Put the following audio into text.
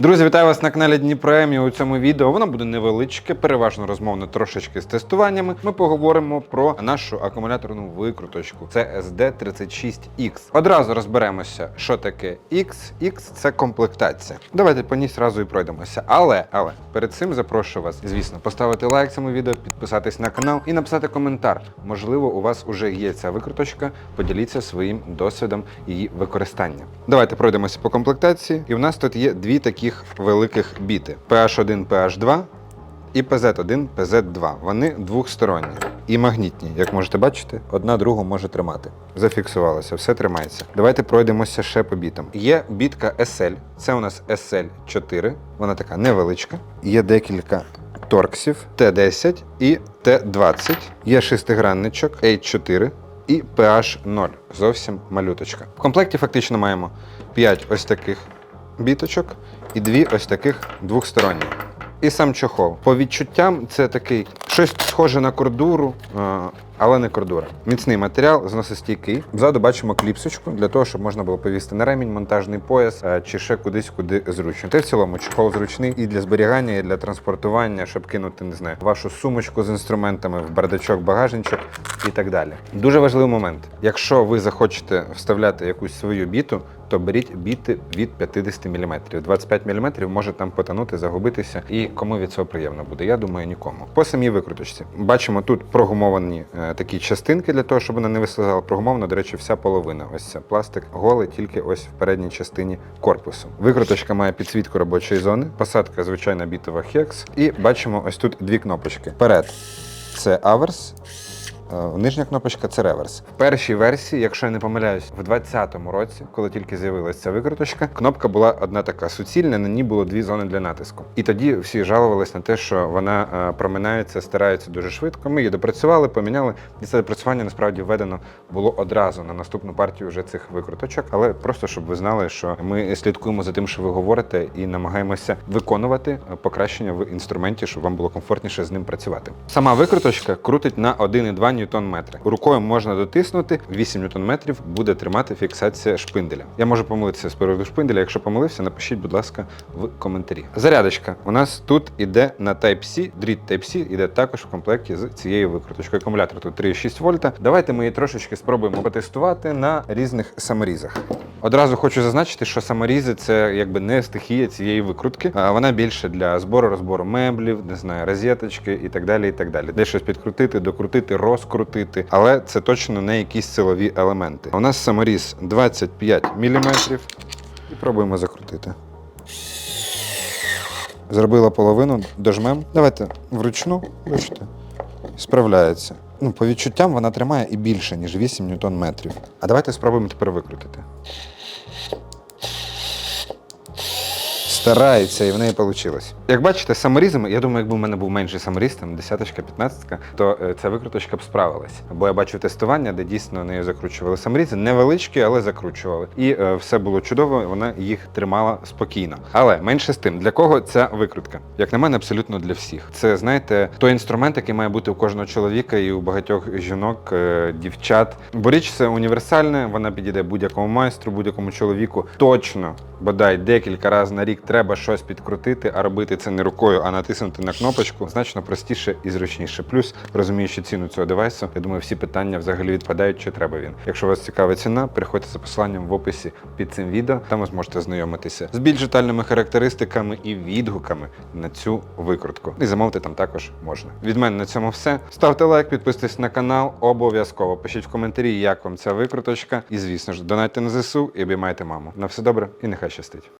Друзі, вітаю вас на каналі Дніпремі. У цьому відео воно буде невеличке, переважно розмовне трошечки з тестуваннями. Ми поговоримо про нашу акумуляторну викруточку. Це SD36X. Одразу розберемося, що таке X. X – це комплектація. Давайте по ній зразу і пройдемося. Але, але перед цим запрошую вас, звісно, поставити лайк цьому відео, підписатись на канал і написати коментар. Можливо, у вас вже є ця викруточка. Поділіться своїм досвідом її використання. Давайте пройдемося по комплектації. І в нас тут є дві таких великих біти: PH1, PH2 і PZ1, PZ2. Вони двохсторонні і магнітні, як можете бачити, одна другу може тримати. Зафіксувалося, все тримається. Давайте пройдемося ще по бітам. Є бітка SL, це у нас SL4, вона така невеличка. Є декілька торксів Т10 і Т20. Є шестигранничок H4 і PH0. Зовсім малюточка. В комплекті фактично маємо 5 ось таких біточок і дві ось таких двохсторонні. І сам чохол. По відчуттям це такий щось схоже на кордуру, е, але не кордура. Міцний матеріал, зносостійкий. Ззаду бачимо кліпсочку для того, щоб можна було повісти на ремінь, монтажний пояс е, чи ще кудись, куди зручно. Та в цілому чохол зручний і для зберігання, і для транспортування, щоб кинути, не знаю, вашу сумочку з інструментами в бардачок, багажничок і так далі. Дуже важливий момент. Якщо ви захочете вставляти якусь свою біту, то беріть біти від 50 мм. 25 мм може там потонути, загубитися. І кому від цього приємно буде? Я думаю, нікому. По самій викруточці бачимо тут прогумовані е, такі частинки для того, щоб вона не вислизала. Прогумована, до речі, вся половина. Ось це пластик голий, тільки ось в передній частині корпусу. Викруточка має підсвітку робочої зони, посадка звичайна бітова Hex. І бачимо ось тут дві кнопочки. Вперед це аверс. Е, Нижня кнопочка це реверс. В першій версії, якщо я не помиляюсь, в 2020 році, коли тільки з'явилася ця викруточка, кнопка була одна така суцільна, на ній було дві зони для натиску. І тоді всі жалувались на те, що вона е, проминається, стирається дуже швидко. Ми її допрацювали, поміняли, і це допрацювання насправді введено було одразу на наступну партію вже цих викруточок. Але просто щоб ви знали, що ми слідкуємо за тим, що ви говорите, і намагаємося виконувати е, покращення в інструменті, щоб вам було комфортніше з ним працювати. Сама викруточка крутить на 1,2 ньютон-метри. Рукою можна дотиснути 8 ньютон-метрів буде тримати фіксація шпинделя. Я можу помилитися з приводу шпинделя. Якщо помилився, напишіть, будь ласка, в коментарі. Зарядочка у нас тут іде на Type-C, дріт Type-C іде також в комплекті з цією викруточкою. Акумулятор тут 3,6 вольта. Давайте ми її трошечки спробуємо потестувати на різних саморізах. Одразу хочу зазначити, що саморізи це якби не стихія цієї викрутки, а вона більше для збору, розбору меблів, не знаю, розеточки і так далі. і так далі. Де щось підкрутити, докрутити, розкрутити, але це точно не якісь силові елементи. У нас саморіз 25 мм і пробуємо закрутити. Зробила половину, дожмем. Давайте вручну, бачите, справляється. Ну, по відчуттям вона тримає і більше, ніж 8 ньютон метрів. А давайте спробуємо тепер викрутити. Старається, і в неї вийшло. Як бачите, з я думаю, якби в мене був менший саморіз, там десяточка, п'ятнадцятка, то е, ця викруточка б справилась. Бо я бачив тестування, де дійсно нею закручували саморізи, невеличкі, але закручували. І е, все було чудово, вона їх тримала спокійно. Але менше з тим, для кого ця викрутка? Як на мене, абсолютно для всіх. Це знаєте, той інструмент, який має бути у кожного чоловіка і у багатьох жінок, е, дівчат. Бо річ це універсальна, вона підійде будь-якому майстру, будь-якому чоловіку. Точно, бодай декілька разів на рік треба щось підкрутити, а робити це не рукою, а натиснути на кнопочку значно простіше і зручніше. Плюс розуміючи ціну цього девайсу, я думаю, всі питання взагалі відпадають, чи треба він. Якщо вас цікава ціна, переходьте за посиланням в описі під цим відео. Там ви зможете знайомитися з більш детальними характеристиками і відгуками на цю викрутку. І замовити там також можна. Від мене на цьому все. Ставте лайк, підписуйтесь на канал. Обов'язково пишіть в коментарі, як вам ця викруточка. І звісно ж, донайте на ЗСУ і обіймайте маму. На все добре і нехай щастить.